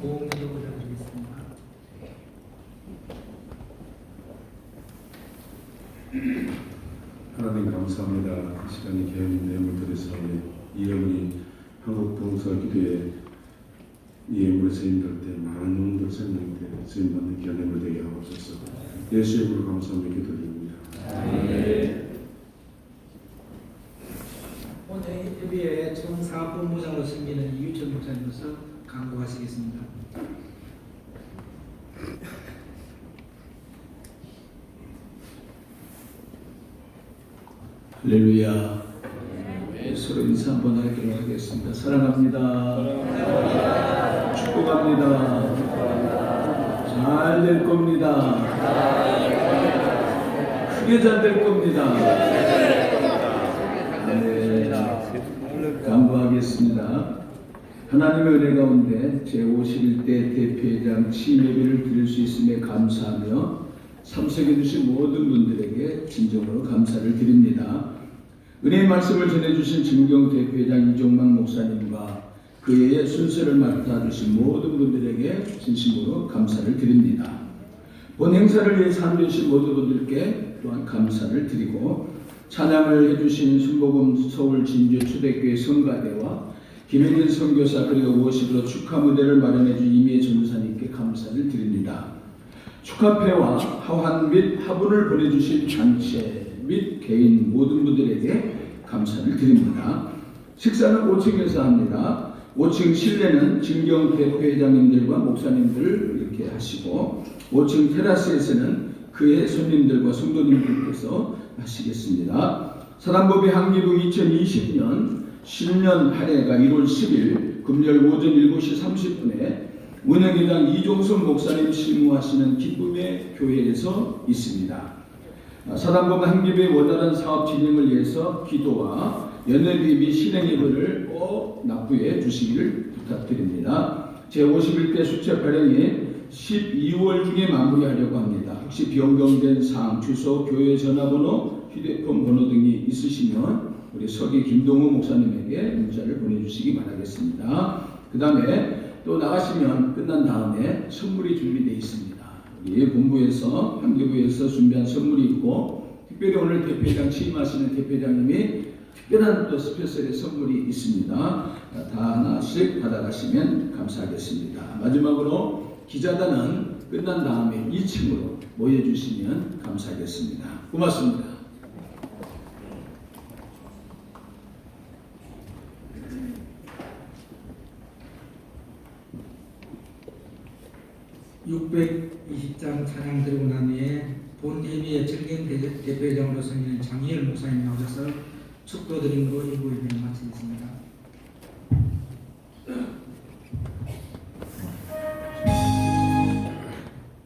보험기록을 드리겠습니다. 하나님 감사합니다. 이 시간에 개헌 내용을 들어서 이 어머니 한국 봉사 기도에 이 예물에 세임될 때 많은 영웅들 생명때 세임받는 기념을 되게 하옵소서. 예수 이름으로 감사하며 기도드립니다. 오늘 예비에 총 사업본부장으로 섬기는 이유천 목사님으로서 강구하시겠습니다. 할렐루야. 네, 서로 인사 한번 하도록 하겠습니다. 사랑합니다. 축복합니다. 잘 될 겁니다. 크게 잘 될 겁니다. 네, 간구하겠습니다. 하나님의 은혜 가운데 제51대 대표회장 취임예배를 드릴 수 있음에 감사하며 참석해 주신 모든 분들에게 진정으로 감사를 드립니다. 은혜의 말씀을 전해주신 진경 대표회장 이종만 목사님과 그의 순서를 맡아주신 모든 분들에게 진심으로 감사를 드립니다. 본 행사를 위해 참여해주신 모든 분들께 또한 감사를 드리고 찬양을 해주신 순복음 서울 진주 초대교회 성가대와 김혜진 선교사 그리고 무엇으로 축하 무대를 마련해준 이미혜 전도사님께 감사를 드립니다. 축하패와 하환 및 화분을 보내주신 단체 및 개인 모든 분들에게 감사를 드립니다. 식사는 5층에서 합니다. 5층 실내는 진경 대표회장님들과 목사님들 이렇게 하시고 5층 테라스에서는 그의 손님들과 성도님들께서 하시겠습니다. 사단법의 항기부 2020년 신년 할애가 1월 10일 금요일 오전 7시 30분에 운영회장 이종선 목사님 실무하시는 기쁨의 교회에서 있습니다. 사단법 한기부의 원활한 사업 진행을 위해서 기도와 연회비 및 실행 예물을 꼭 납부해 주시기를 부탁드립니다. 제51대 수첩 발행이 12월 중에 마무리하려고 합니다. 혹시 변경된 사항, 주소, 교회 전화번호, 휴대폰 번호 등이 있으시면 우리 서기 김동우 목사님에게 문자를 보내주시기 바라겠습니다. 그 다음에 또 나가시면 끝난 다음에 선물이 준비되어 있습니다. 우리 본부에서 한기부에서 준비한 선물이 있고 특별히 오늘 대표장 취임하시는 대표장님이 특별한 또 스페셜의 선물이 있습니다. 다 하나씩 받아가시면 감사하겠습니다. 마지막으로 기자단은 끝난 다음에 2층으로 모여주시면 감사하겠습니다. 고맙습니다. 620장 찬양 드리고 난 후에 본 예비의 정경 대표회장으로 섬기는 장희열 목사님 나오셔서 축도 드림으로 일부 예배를 마치겠습니다.